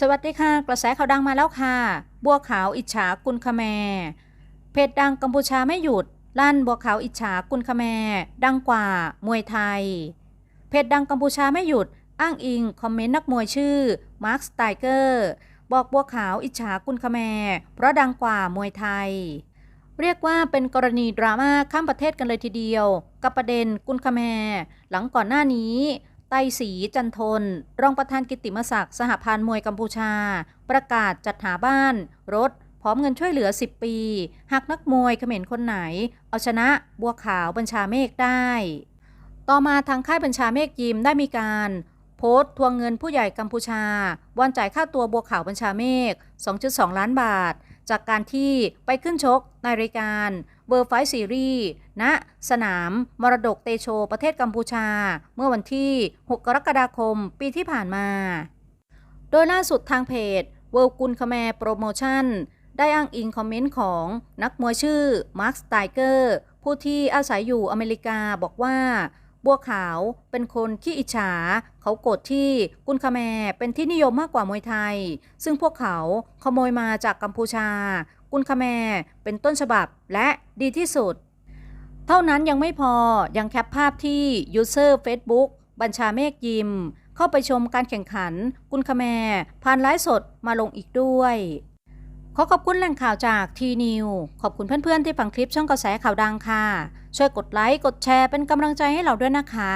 สวัสดีค่ะ กระแสข่าวดังมาแล้วค่ะ บัวขาวอิจฉากุลคแมเพจดังกัมพูชาไม่หยุด ลั่นบัวขาวอิจฉากุลคแมดังกว่า มวยไทย เพจดังกัมพูชาไม่หยุด อ้างอิงคอมเมนต์นักมวยชื่อมาร์คสไตเกอร์บอกบัวขาวอิจฉากุลคแมเพราะดังกว่ามวยไทย เรียกว่าเป็นกรณีดราม่าข้ามประเทศกันเลยทีเดียว กับประเด็นกุลคแมหลังก่อนหน้านี้ ไต้สีจันทน รองประธานกิตติมศักดิ์สหพันธ์มวยกัมพูชา ประกาศจัดหาบ้าน รถ พร้อมเงินช่วยเหลือ 10 ปี หากนักมวยเขมรคนไหน เอาชนะบัวขาวบัญชาเมฆได้ ต่อมาทางค่ายบัญชาเมฆยิมได้มีการ โพสต์ทวงเงินผู้ใหญ่กัมพูชา วันจ่ายค่าตัวบัวขาวบัญชาเมฆ 2.2 ล้านบาท จากการที่ไปขึ้นชกในรายการ เบอร์ไฟซีรีส์ณสนาม มรดกเตโช ประเทศกัมพูชา เมื่อวันที่ 6 กรกฎาคม ปีที่ผ่านมา โดยล่าสุดทางเพจเวิลกุลคแมโปรโมชั่นได้อ้างอิงคอมเมนต์ของนักมวยชื่อมาร์คสไตเกอร์ผู้ที่อาศัยอยู่อเมริกาบอกว่า บัวขาวเป็นคนขี้อิจฉา เขาโกรธที่กุนคาแมเป็นที่นิยมมากกว่ามวยไทย ซึ่งพวกเขาขโมยมาจากกัมพูชา กุนคาแมเป็นต้นฉบับและดีที่สุด เท่านั้นยังไม่พอยังแคปภาพที่ยูเซอร์ Facebook บัญชาเมฆยิม เข้าไปชมการแข่งขันกุนคาแมผ่านไลฟ์สดมาลงอีกด้วย ขอขอบคุณแหล่งข่าวจากทีนิวขอบคุณเพื่อนๆที่ฟังคลิปช่องกระแสข่าวดังค่ะ ช่วยกดไลค์กดแชร์เป็นกำลังใจให้เราด้วยนะคะ